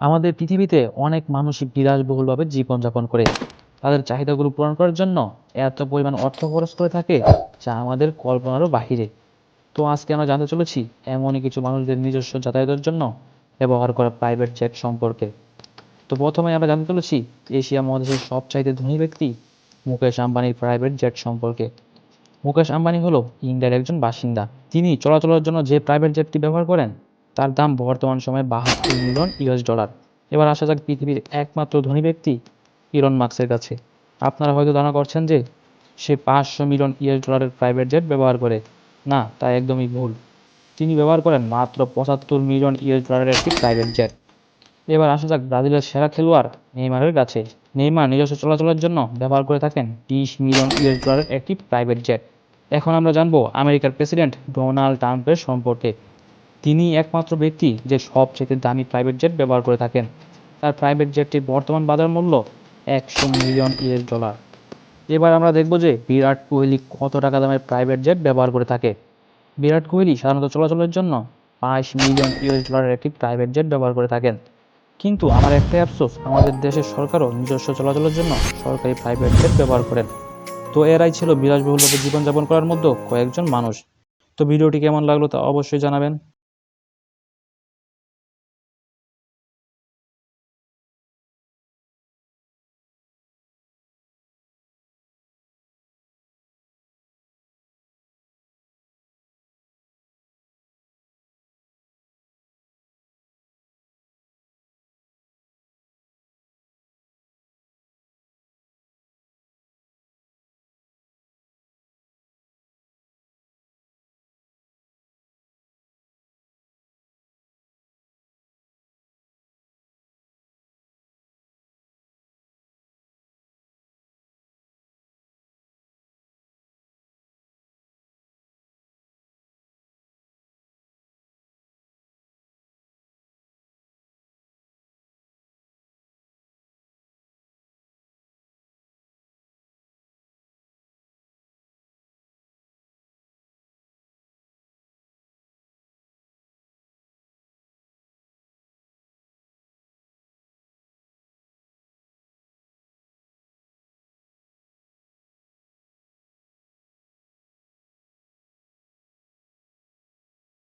আমাদের পৃথিবীতে অনেক মানুষই বিলাসবহুলভাবে জীবনযাপন করে। তাদের চাহিদাগুলো পূরণ করার জন্য এত পরিমাণ অর্থ খরচ করে থাকে যা আমাদের কল্পনারও বাহিরে। তো আজকে আমরা জানতে চলেছি এমনই কিছু মানুষদের নিজস্ব যাতায়াতের জন্য ব্যবহার করা প্রাইভেট জেট সম্পর্কে। তো প্রথমে আমরা জানতে চলেছি এশিয়া মহাদেশের সবচাইতে ধনী ব্যক্তি মুকেশ আম্বানির প্রাইভেট জেট সম্পর্কে। মুকেশ আম্বানি হলো ইন্ডিয়ার একজন বাসিন্দা। তিনি চলাচলের জন্য যে প্রাইভেট জেটটি ব্যবহার করেন তার দাম বর্তমান সময়ে বাহাত্তর মিলিয়ন ইউএস ডলার। এবার আসা যাক পৃথিবীর একমাত্র ধনী ব্যক্তি ইলন মার্কসের কাছে। আপনারা হয়তো ধারণা করছেন যে সে পাঁচশো মিলিয়ন ইউএস ডলারের প্রাইভেট জেট ব্যবহার করে। না, তা একদমই ভুল। তিনি ব্যবহার করেন মাত্র পঁচাত্তর মিলিয়ন ইউএস ডলারের একটি প্রাইভেট জেট। এবার আসা যাক ব্রাজিলের সেরা খেলোয়াড় নেইমারের কাছে। নেইমার নিজস্ব চলাচলের জন্য ব্যবহার করে থাকেন বিশ মিলিয়ন ইউএস ডলারের একটি প্রাইভেট জেট। এখন আমরা জানব আমেরিকার প্রেসিডেন্ট ডোনাল্ড ট্রাম্পের সম্পর্কে। তিনি একমাত্র ব্যক্তি যে সবচেয়ে দামি প্রাইভেট জেট ব্যবহার করে থাকেন। তার প্রাইভেট জেটটির বর্তমান বাজার মূল্য একশো মিলিয়ন ইউএস ডলার এবার আমরা দেখব যে বিরাট কোহলি কত টাকা দামের প্রাইভেট জেট ব্যবহার করে থাকে। বিরাট কোহলি সাধারণত চলাচলের জন্য বাইশ মিলিয়ন ইউএস ডলারের একটি প্রাইভেট জেট ব্যবহার করে থাকেন। কিন্তু আমার একটাই আফসোস, আমাদের দেশের সরকারও নিজস্ব চলাচলের জন্য সরকারি প্রাইভেট জেট ব্যবহার করেন। তো এরাই ছিল বিলাসবহুলভাবে জীবনযাপন করার মধ্যে কয়েকজন মানুষ। তো ভিডিওটি কেমন লাগল তা অবশ্যই জানাবেন।